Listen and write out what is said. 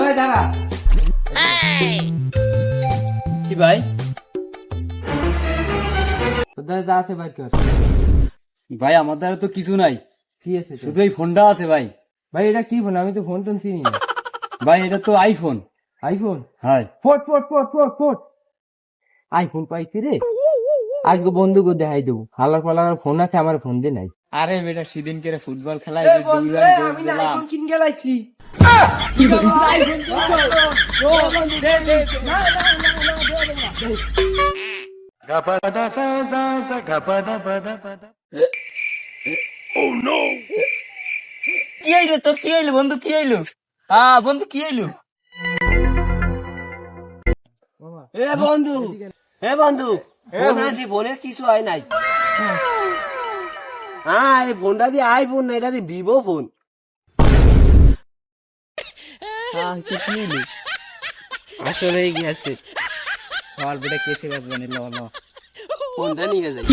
ওই দাঁড়া। কি ভাই? আছে কর। ভাই আমার দ্বারা তো কিছু নাই। কি আছে শুধু এই ফোনটা আছে ভাই। ভাই এটা কি ফোন? আমি তো ফোন টোন চিনি না। ভাই এটা তো আইফোন আইফোন হয়। ফোট ফোট ফোট ফোট ফোট। আইফোন পাইছি রে। আজকে বন্ধুকে দেখাই দেবো। হালার পালার ফোন আছে আমার ফোন দিয়ে নাই। আরে বেটা সেদিন করে ফুটবল খেলায় আমি আইফোন কিন গেলাইছি। বন্ধু কি আইলো হ্যাঁ বন্ধু কি বন্ধু এ বন্ধু ফোন কিছু হয় নাই হ্যাঁ এই ফোনটা দিয়ে আইফোন না এটা দিয়ে ভিভো ফোন হ্যাঁ আসলে গেছে। আর বেটা কেসে বাজবানি ল ল ফোনটা নিয়ে যাই